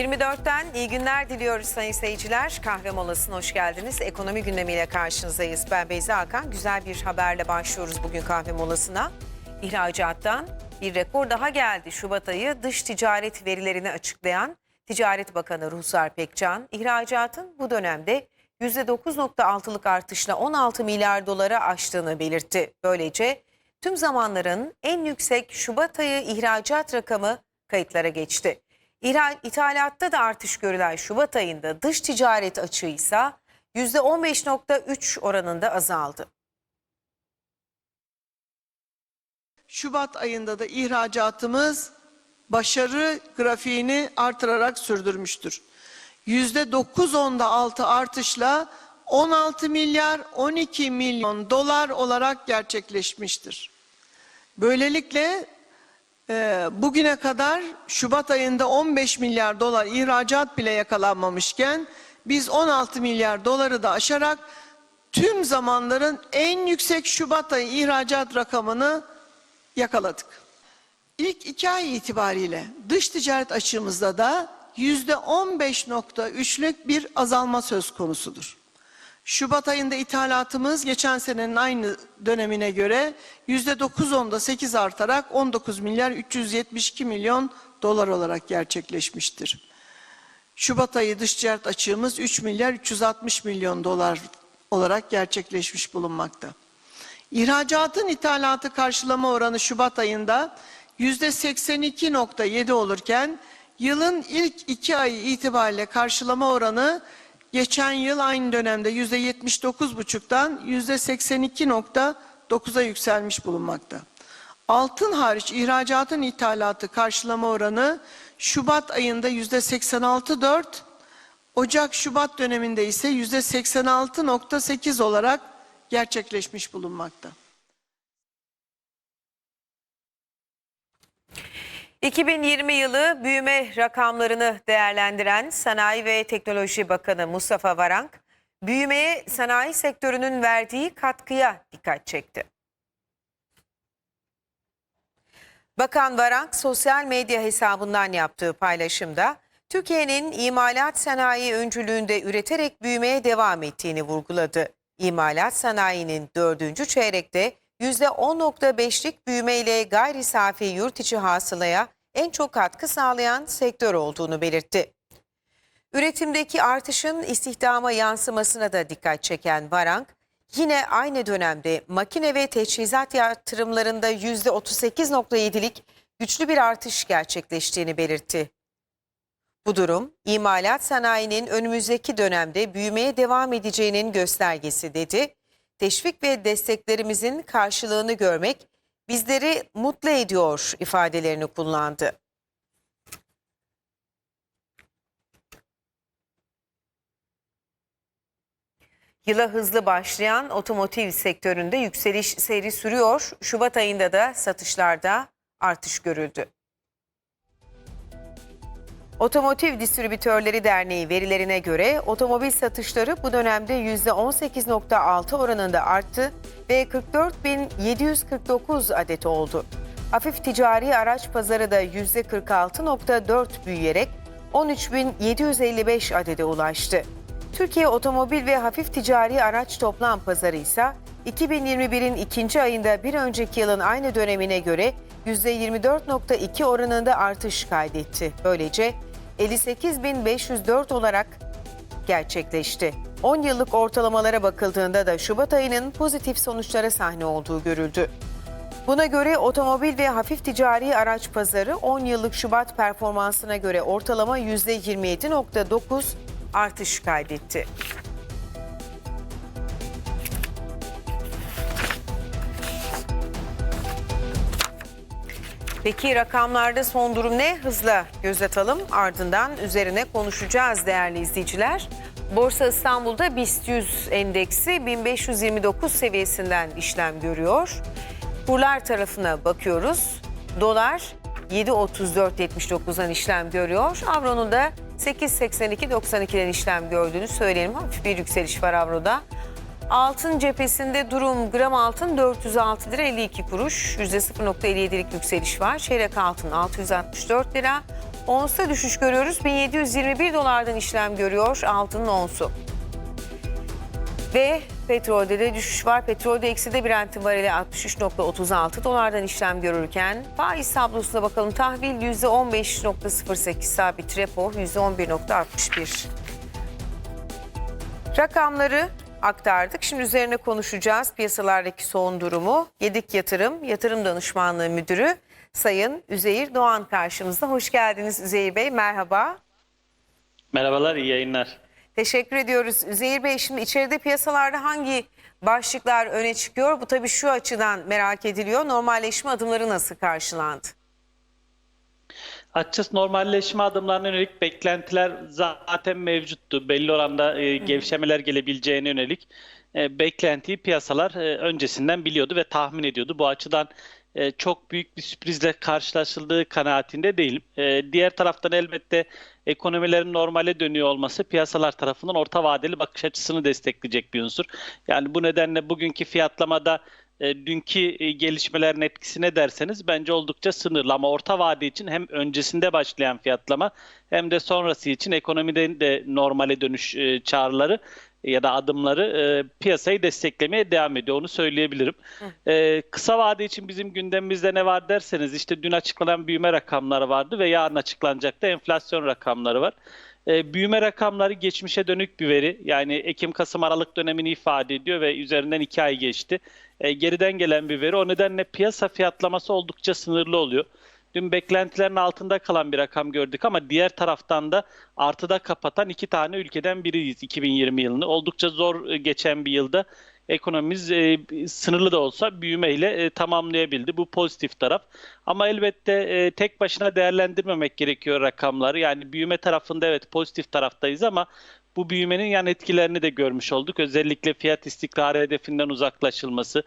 24'ten iyi günler diliyoruz sayın seyirciler. Kahve molasına hoş geldiniz. Ekonomi gündemiyle karşınızdayız. Ben Beyza Hakan. Güzel bir haberle başlıyoruz bugün kahve molasına. İhracattan bir rekor daha geldi. Şubat ayı dış ticaret verilerini açıklayan Ticaret Bakanı Ruhsar Pekcan, ihracatın bu dönemde %9.6'lık artışla 16 milyar dolara aştığını belirtti. Böylece tüm zamanların en yüksek Şubat ayı ihracat rakamı kayıtlara geçti. İthalatta da artış görülen Şubat ayında dış ticaret açığı ise %15.3 oranında azaldı. Şubat ayında da ihracatımız başarı grafiğini artırarak sürdürmüştür. Yüzde 9.6 artışla 16 milyar 12 milyon dolar olarak gerçekleşmiştir. Böylelikle bugüne kadar Şubat ayında 15 milyar dolar ihracat bile yakalanmamışken biz 16 milyar doları da aşarak tüm zamanların en yüksek Şubat ayı ihracat rakamını yakaladık. İlk iki ay itibariyle dış ticaret açığımızda da yüzde 15.3'lük bir azalma söz konusudur. Şubat ayında ithalatımız geçen senenin aynı dönemine göre yüzde 9.8 artarak 19 milyar 372 milyon dolar olarak gerçekleşmiştir. Şubat ayı dış ticaret açığımız 3 milyar 360 milyon dolar olarak gerçekleşmiş bulunmakta. İhracatın ithalatı karşılama oranı Şubat ayında yüzde 82.7 olurken yılın ilk iki ayı itibariyle karşılama oranı geçen yıl aynı dönemde yüzde 79.5'tan yüzde 82.9'a yükselmiş bulunmakta. Altın hariç ihracatın ithalatı karşılama oranı Şubat ayında yüzde 86.4, Ocak-Şubat döneminde ise yüzde 86.8 olarak gerçekleşmiş bulunmakta. 2020 yılı büyüme rakamlarını değerlendiren Sanayi ve Teknoloji Bakanı Mustafa Varank, büyümeye sanayi sektörünün verdiği katkıya dikkat çekti. Bakan Varank sosyal medya hesabından yaptığı paylaşımda Türkiye'nin imalat sanayi öncülüğünde üreterek büyümeye devam ettiğini vurguladı. İmalat sanayinin dördüncü çeyrekte %10.5'lik büyümeyle gayri safi yurt içi hasılaya en çok katkı sağlayan sektör olduğunu belirtti. Üretimdeki artışın istihdama yansımasına da dikkat çeken Varank, yine aynı dönemde makine ve teçhizat yatırımlarında %38.7'lik güçlü bir artış gerçekleştiğini belirtti. Bu durum imalat sanayinin önümüzdeki dönemde büyümeye devam edeceğinin göstergesi dedi. Teşvik ve desteklerimizin karşılığını görmek bizleri mutlu ediyor ifadelerini kullandı. Yıla hızlı başlayan otomotiv sektöründe yükseliş seyri sürüyor. Şubat ayında da satışlarda artış görüldü. Otomotiv Distribütörleri Derneği verilerine göre otomobil satışları bu dönemde %18.6 oranında arttı ve 44.749 adet oldu. Hafif ticari araç pazarı da %46.4 büyüyerek 13.755 adede ulaştı. Türkiye Otomobil ve Hafif Ticari Araç Toplam Pazarı ise 2021'in ikinci ayında bir önceki yılın aynı dönemine göre %24.2 oranında artış kaydetti. Böylece 58.504 olarak gerçekleşti. 10 yıllık ortalamalara bakıldığında da Şubat ayının pozitif sonuçlara sahne olduğu görüldü. Buna göre otomobil ve hafif ticari araç pazarı 10 yıllık Şubat performansına göre ortalama %27.9 artış kaydetti. Peki rakamlarda son durum ne? Hızla göz atalım. Ardından üzerine konuşacağız değerli izleyiciler. Borsa İstanbul'da BIST 100 endeksi 1529 seviyesinden işlem görüyor. Kurlar tarafına bakıyoruz. Dolar 7.34.79'dan işlem görüyor. Avro'nun da 8.82.92'den işlem gördüğünü söyleyelim. Hafif bir yükseliş var Avro'da. Altın cephesinde durum gram altın 406 lira 52 kuruş. %0.57'lik yükseliş var. Çeyrek altın 664 lira. Onsta düşüş görüyoruz. 1721 dolardan işlem görüyor altının onsu. Ve petrolde de düşüş var. Petrolde ekside Brent'in varili 63.36 dolardan işlem görürken faiz tablosuna bakalım. Tahvil %15.08 sabit repo %11.61. Rakamları aktardık. Şimdi üzerine konuşacağız. Piyasalardaki son durumu. Yedik Yatırım, Yatırım Danışmanlığı Müdürü Sayın Üzeyir Doğan karşımızda. Hoş geldiniz Üzeyir Bey. Merhaba. Merhabalar, iyi yayınlar. Teşekkür ediyoruz. Üzeyir Bey şimdi içeride piyasalarda hangi başlıklar öne çıkıyor? Bu tabii şu açıdan merak ediliyor. Normalleşme adımları nasıl karşılandı? Açıkçası normalleşme adımlarına yönelik beklentiler zaten mevcuttu. Belli oranda e, gevşemeler gelebileceğine yönelik e, beklentiyi piyasalar e, öncesinden biliyordu ve tahmin ediyordu. Bu açıdan e, çok büyük bir sürprizle karşılaşıldığı kanaatinde değilim. E, diğer taraftan elbette ekonomilerin normale dönüyor olması piyasalar tarafından orta vadeli bakış açısını destekleyecek bir unsur. Yani bu nedenle bugünkü fiyatlamada e, dünkü e, gelişmelerin etkisine derseniz bence oldukça sınırlı ama orta vade için hem öncesinde başlayan fiyatlama hem de sonrası için ekonomide de normale dönüş e, çağrıları ya da adımları e, piyasayı desteklemeye devam ediyor. Onu söyleyebilirim. E, kısa vade için bizim gündemimizde ne var derseniz işte dün açıklanan büyüme rakamları vardı ve yarın açıklanacak da enflasyon rakamları var. E, büyüme rakamları geçmişe dönük bir veri. Yani Ekim-Kasım Aralık dönemini ifade ediyor ve üzerinden iki ay geçti. E, geriden gelen bir veri. O nedenle piyasa fiyatlaması oldukça sınırlı oluyor. Dün beklentilerin altında kalan bir rakam gördük ama diğer taraftan da artıda kapatan iki tane ülkeden biriyiz 2020 yılını. Oldukça zor e, geçen bir yılda ekonomimiz e, sınırlı da olsa büyümeyle e, tamamlayabildi. Bu pozitif taraf. Ama elbette e, tek başına değerlendirmemek gerekiyor rakamları. Yani büyüme tarafında evet pozitif taraftayız ama bu büyümenin yan etkilerini de görmüş olduk. Özellikle fiyat istikrarı hedefinden uzaklaşılması,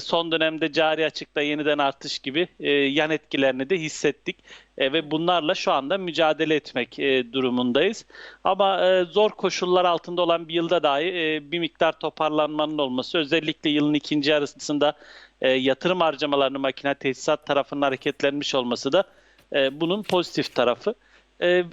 son dönemde cari açıkta yeniden artış gibi e, yan etkilerini de hissettik E, ve bunlarla şu anda mücadele etmek e, durumundayız. Ama e, zor koşullar altında olan bir yılda dahi e, bir miktar toparlanmanın olması özellikle yılın ikinci yarısında e, yatırım harcamalarını makine tesisat tarafının hareketlenmiş olması da e, bunun pozitif tarafı.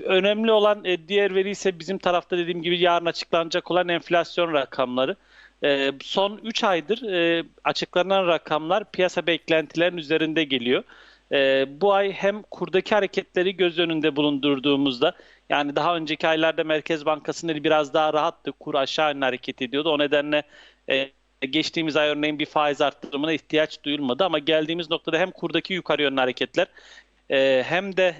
Önemli olan e, diğer veri ise bizim tarafta dediğim gibi yarın açıklanacak olan enflasyon rakamları. Ee, son 3 aydır e, açıklanan rakamlar piyasa beklentilerin üzerinde geliyor. Ee, bu ay hem kurdaki hareketleri göz önünde bulundurduğumuzda yani daha önceki aylarda Merkez Bankası'nın biraz daha rahattı. Kur aşağı yönlü hareket ediyordu. O nedenle e, geçtiğimiz ay örneğin bir faiz arttırımına ihtiyaç duyulmadı ama geldiğimiz noktada hem kurdaki yukarı yönlü hareketler e, hem de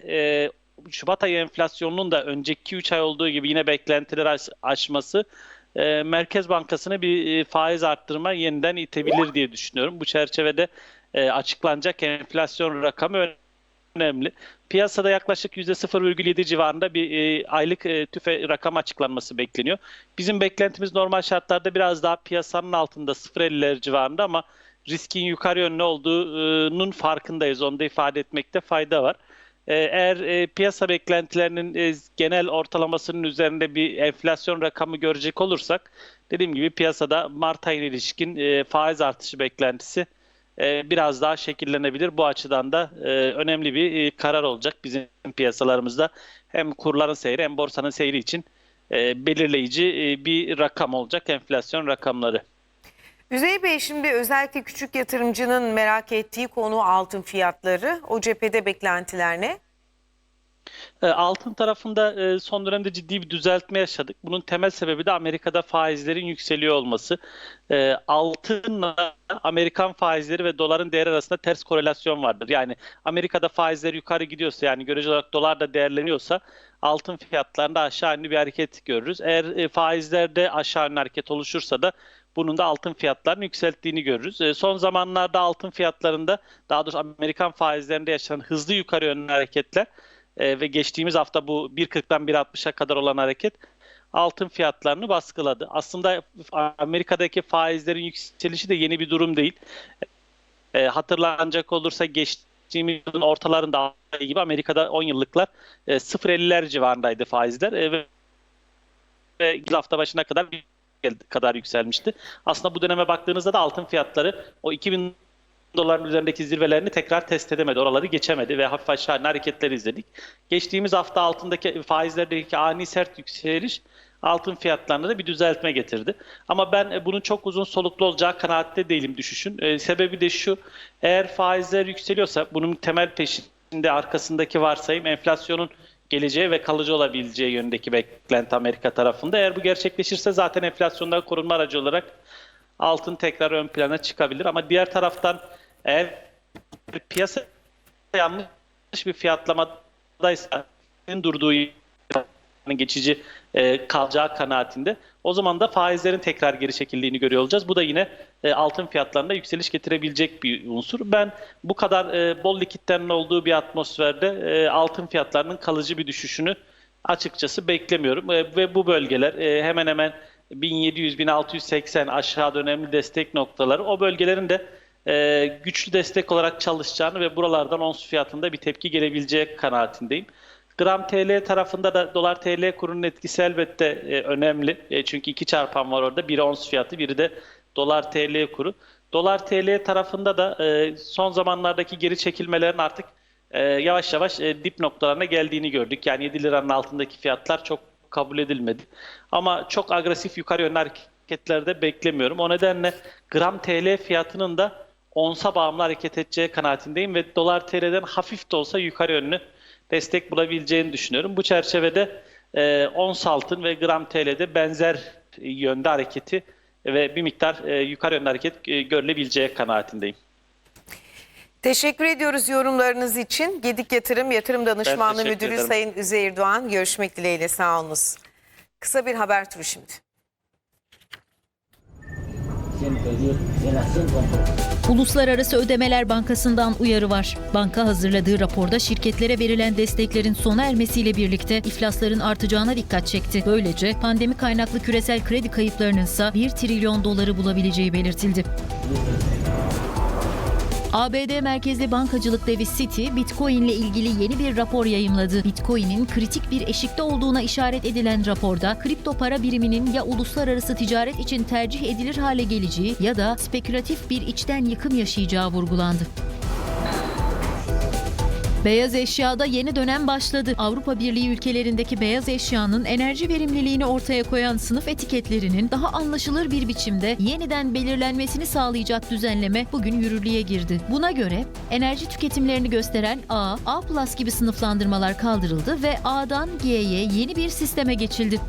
Şubat ayı enflasyonunun da önceki 3 ay olduğu gibi yine beklentileri aş- aşması e, Merkez Bankası'nı bir e, faiz arttırma yeniden itebilir diye düşünüyorum. Bu çerçevede e, açıklanacak enflasyon rakamı önemli. Piyasada yaklaşık %0,7 civarında bir aylık tüfe rakam açıklanması bekleniyor. Bizim beklentimiz normal şartlarda biraz daha piyasanın altında 0,50'ler civarında ama riskin yukarı yönlü olduğunun farkındayız. Onu da ifade etmekte fayda var. Ee, Eğer e, piyasa beklentilerinin e, genel ortalamasının üzerinde bir enflasyon rakamı görecek olursak, dediğim gibi piyasada Mart ayına ilişkin e, faiz artışı beklentisi e, biraz daha şekillenebilir. Bu açıdan da e, önemli bir e, karar olacak bizim piyasalarımızda. Hem kurların seyri hem borsanın seyri için e, belirleyici e, bir rakam olacak enflasyon rakamları. Üzeyir Bey şimdi özellikle küçük yatırımcının merak ettiği konu altın fiyatları. O cephede beklentiler ne? E, Altın tarafında e, son dönemde ciddi bir düzeltme yaşadık. Bunun temel sebebi de Amerika'da faizlerin yükseliyor olması. E, Altınla Amerikan faizleri ve doların değeri arasında ters korelasyon vardır. Yani Amerika'da faizler yukarı gidiyorsa yani görece olarak dolar da değerleniyorsa altın fiyatlarında aşağı yönlü bir hareket görürüz. Eğer faizlerde aşağı yönlü hareket oluşursa da bunun da altın fiyatlarını yükselttiğini görürüz. E, Son zamanlarda altın fiyatlarında daha doğrusu Amerikan faizlerinde yaşanan hızlı yukarı yönlü hareketler e, ve geçtiğimiz hafta bu 1.40'dan 1.60'a kadar olan hareket altın fiyatlarını baskıladı. Aslında Amerika'daki faizlerin yükselişi de yeni bir durum değil. E, hatırlanacak olursa geçtiğimiz yılın ortalarında gibi Amerika'da 10 yıllıklar e, 0.50'ler civarındaydı faizler ve, ve hafta başına kadar kadar yükselmişti. Aslında bu döneme baktığınızda da altın fiyatları o 2000 doların üzerindeki zirvelerini tekrar test edemedi. Oraları geçemedi ve hafif aşağı hareketler izledik. Geçtiğimiz hafta altındaki faizlerdeki ani sert yükseliş altın fiyatlarına da bir düzeltme getirdi. Ama ben e, bunun çok uzun soluklu olacağı kanaatte değilim düşüşün. E, sebebi de şu, eğer faizler yükseliyorsa bunun temel peşinde arkasındaki varsayım enflasyonun geleceği ve kalıcı olabileceği yönündeki beklenti Amerika tarafında. Eğer bu gerçekleşirse zaten enflasyondan korunma aracı olarak altın tekrar ön plana çıkabilir. Ama diğer taraftan eğer piyasa yanlış bir fiyatlamadaysa durduğu geçici e, kalacağı kanaatinde o zaman da faizlerin tekrar geri çekildiğini görüyor olacağız. Bu da yine e, altın fiyatlarında yükseliş getirebilecek bir unsur. Ben bu kadar e, bol likitlerin olduğu bir atmosferde e, altın fiyatlarının kalıcı bir düşüşünü açıkçası beklemiyorum. E, ve bu bölgeler e, hemen hemen 1700-1680 aşağıda önemli destek noktaları. O bölgelerin de e, güçlü destek olarak çalışacağını ve buralardan ons fiyatında bir tepki gelebileceği kanaatindeyim. Gram TL tarafında da dolar TL kurunun etkisi elbette e, önemli. E, çünkü iki çarpan var orada. Biri ons fiyatı, biri de dolar TL kuru. Dolar TL tarafında da e, son zamanlardaki geri çekilmelerin artık e, yavaş yavaş e, dip noktalarına geldiğini gördük. Yani 7 liranın altındaki fiyatlar çok kabul edilmedi. Ama çok agresif yukarı yönlü hareketlerde beklemiyorum. O nedenle gram TL fiyatının da onsa bağımlı hareket edeceği kanaatindeyim ve dolar TL'den hafif de olsa yukarı yönlü destek bulabileceğini düşünüyorum. Bu çerçevede e, ons altın ve gram TL'de benzer yönde hareketi ve bir miktar e, yukarı yönlü hareket e, görülebileceği kanaatindeyim. Teşekkür ediyoruz yorumlarınız için. Gedik Yatırım Yatırım Danışmanlığı Müdürü ederim. Sayın Üzeyir Doğan görüşmek dileğiyle sağ olunuz. Kısa bir haber turu şimdi. Uluslararası Ödemeler Bankası'ndan uyarı var. Banka hazırladığı raporda şirketlere verilen desteklerin sona ermesiyle birlikte iflasların artacağına dikkat çekti. Böylece pandemi kaynaklı küresel kredi kayıplarının ise 1 trilyon doları bulabileceği belirtildi. ABD merkezli bankacılık devi Citi, Bitcoin ile ilgili yeni bir rapor yayımladı. Bitcoin'in kritik bir eşikte olduğuna işaret edilen raporda, kripto para biriminin ya uluslararası ticaret için tercih edilir hale geleceği ya da spekülatif bir içten yıkım yaşayacağı vurgulandı. Beyaz eşyada yeni dönem başladı. Avrupa Birliği ülkelerindeki beyaz eşyanın enerji verimliliğini ortaya koyan sınıf etiketlerinin daha anlaşılır bir biçimde yeniden belirlenmesini sağlayacak düzenleme bugün yürürlüğe girdi. Buna göre enerji tüketimlerini gösteren A, A+ gibi sınıflandırmalar kaldırıldı ve A'dan G'ye yeni bir sisteme geçildi.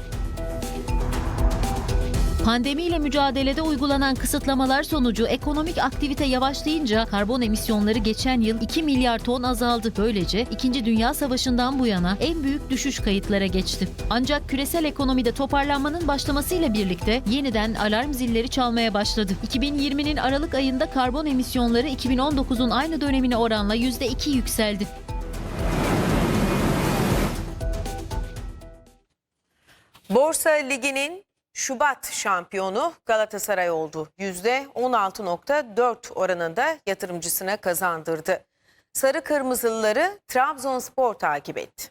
Pandemiyle mücadelede uygulanan kısıtlamalar sonucu ekonomik aktivite yavaşlayınca karbon emisyonları geçen yıl 2 milyar ton azaldı. Böylece 2. Dünya Savaşı'ndan bu yana en büyük düşüş kayıtlara geçti. Ancak küresel ekonomide toparlanmanın başlamasıyla birlikte yeniden alarm zilleri çalmaya başladı. 2020'nin Aralık ayında karbon emisyonları 2019'un aynı dönemine oranla %2 yükseldi. Borsa Ligi'nin Şubat şampiyonu Galatasaray oldu. %16.4 oranında yatırımcısına kazandırdı. Sarı Kırmızılıları Trabzonspor takip etti.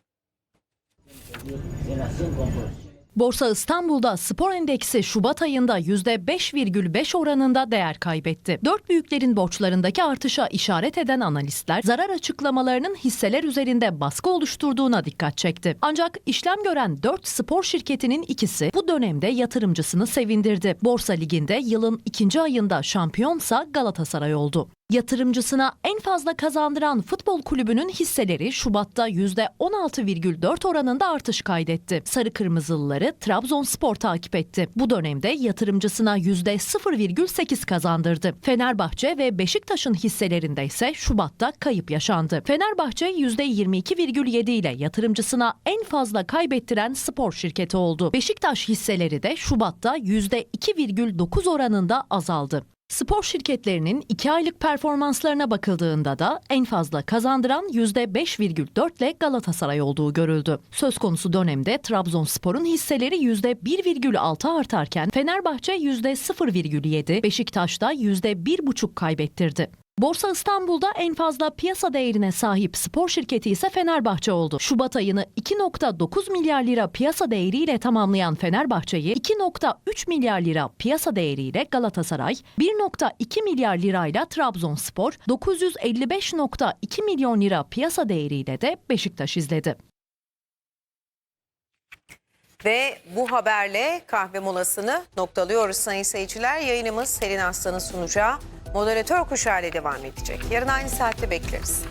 Borsa İstanbul'da spor endeksi Şubat ayında %5,5 oranında değer kaybetti. Dört büyüklerin borçlarındaki artışa işaret eden analistler zarar açıklamalarının hisseler üzerinde baskı oluşturduğuna dikkat çekti. Ancak işlem gören 4 spor şirketinin ikisi bu dönemde yatırımcısını sevindirdi. Borsa Ligi'nde yılın ikinci ayında şampiyonsa Galatasaray oldu. Yatırımcısına en fazla kazandıran futbol kulübünün hisseleri Şubat'ta %16,4 oranında artış kaydetti. Sarı Kırmızılıları Trabzonspor takip etti. Bu dönemde yatırımcısına %0,8 kazandırdı. Fenerbahçe ve Beşiktaş'ın hisselerinde ise Şubat'ta kayıp yaşandı. Fenerbahçe %22,7 ile yatırımcısına en fazla kaybettiren spor şirketi oldu. Beşiktaş hisseleri de Şubat'ta %2,9 oranında azaldı. Spor şirketlerinin 2 aylık performanslarına bakıldığında da en fazla kazandıran %5,4 ile Galatasaray olduğu görüldü. Söz konusu dönemde Trabzonspor'un hisseleri %1,6 artarken Fenerbahçe %0,7, Beşiktaş'ta %1,5 kaybettirdi. Borsa İstanbul'da en fazla piyasa değerine sahip spor şirketi ise Fenerbahçe oldu. Şubat ayını 2.9 milyar lira piyasa değeriyle tamamlayan Fenerbahçe'yi 2.3 milyar lira piyasa değeriyle Galatasaray, 1.2 milyar lirayla Trabzonspor, 955.2 milyon lira piyasa değeriyle de Beşiktaş izledi. Ve bu haberle kahve molasını noktalıyoruz sayın seyirciler. Yayınımız Selin Aslan'ın sunacağı moderatör kuşağı ile devam edecek. Yarın aynı saatte bekleriz.